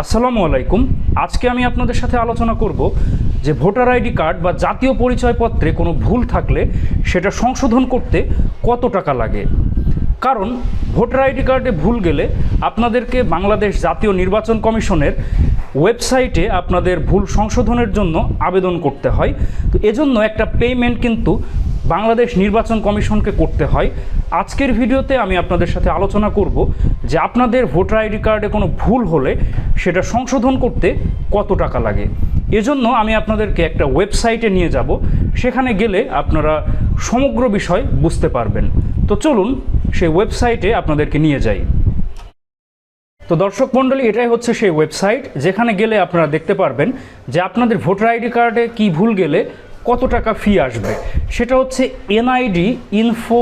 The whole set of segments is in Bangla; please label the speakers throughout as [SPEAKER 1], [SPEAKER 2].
[SPEAKER 1] আসসালামু আলাইকুম। আজকে আমি আপনাদের সাথে আলোচনা করব যে ভোটার আইডি কার্ড বা জাতীয় পরিচয়পত্রে কোনো ভুল থাকলে সেটা সংশোধন করতে কত টাকা লাগে। কারণ ভোটার আইডি কার্ডে ভুল গেলে আপনাদেরকে বাংলাদেশ জাতীয় নির্বাচন কমিশনের ওয়েবসাইটে আপনাদের ভুল সংশোধনের জন্য আবেদন করতে হয়। তো এজন্য একটা পেমেন্ট কিন্তু বাংলাদেশ নির্বাচন কমিশনকে করতে হয়। আজকের ভিডিওতে আমি আপনাদের সাথে আলোচনা করব যে আপনাদের ভোটার আইডি কার্ডে কোনো ভুল হলে সেটা সংশোধন করতে কত টাকা লাগে। এজন্য আমি আপনাদেরকে একটা ওয়েবসাইটে নিয়ে যাব। সেখানে গেলে আপনারা সমগ্র বিষয় বুঝতে পারবেন। তো চলুন সেই ওয়েবসাইটে আপনাদেরকে নিয়ে যাই। তো দর্শক মণ্ডলী, এটাই হচ্ছে সেই ওয়েবসাইট। যেখানে গেলে আপনারা দেখতে পারবেন যে আপনাদের ভোটার আইডি কার্ডে কি ভুল গেলে কত টাকা ফি আসবে? সেটা হচ্ছে NID info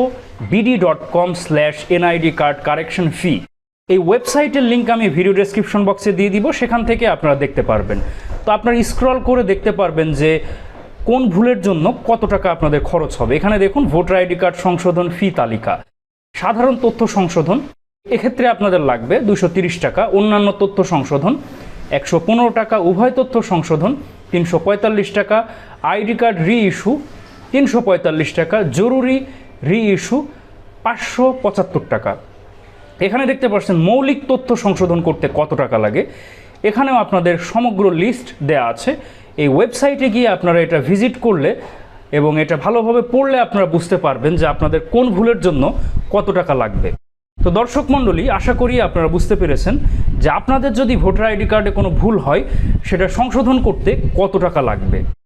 [SPEAKER 1] BD dot com slash NID card correction fee এই ওয়েবসাইটের লিঙ্ক আমি ভিডিও ডেসক্রিপশন বক্সে দিয়ে দিব, সেখান থেকে আপনারা দেখতে পারবেন। তো আপনারা স্ক্রল করে দেখতে পারবেন যে কোন ভুলের জন্য কত টাকা আপনাদের খরচ হবে। এখানে দেখুন ভোটার আইডি কার্ড সংশোধন ফি তালিকা। সাধারণ তথ্য সংশোধন, এক্ষেত্রে আপনাদের লাগবে দুশো টাকা। অন্যান্য তথ্য সংশোধন, একশো পনেরো টাকা। উভয় তথ্য সংশোধন তিনশো পঁয়তাল্লিশ টাকা, আইডি কার্ড রি ইস্যু তিনশো পঁয়তাল্লিশ টাকা, জরুরি রি ইস্যু পাঁচশো পঁচাত্তর টাকা। এখানে দেখতে পাচ্ছেন মৌলিক তথ্য সংশোধন করতে কত টাকা লাগে। এখানেও আপনাদের সমগ্র লিস্ট দেয়া আছে। এই ওয়েবসাইটে গিয়ে আপনারা এটা ভিজিট করলে এবং এটা ভালোভাবে পড়লে আপনারা বুঝতে পারবেন যে আপনাদের কোন ভুলের জন্য কত টাকা লাগবে। তো দর্শক মণ্ডলী, আশা করি আপনারা বুঝতে পেরেছেন যে আপনাদের যদি ভোটার আইডি কার্ডে কোনো ভুল হয়, সেটা সংশোধন করতে কত টাকা লাগবে?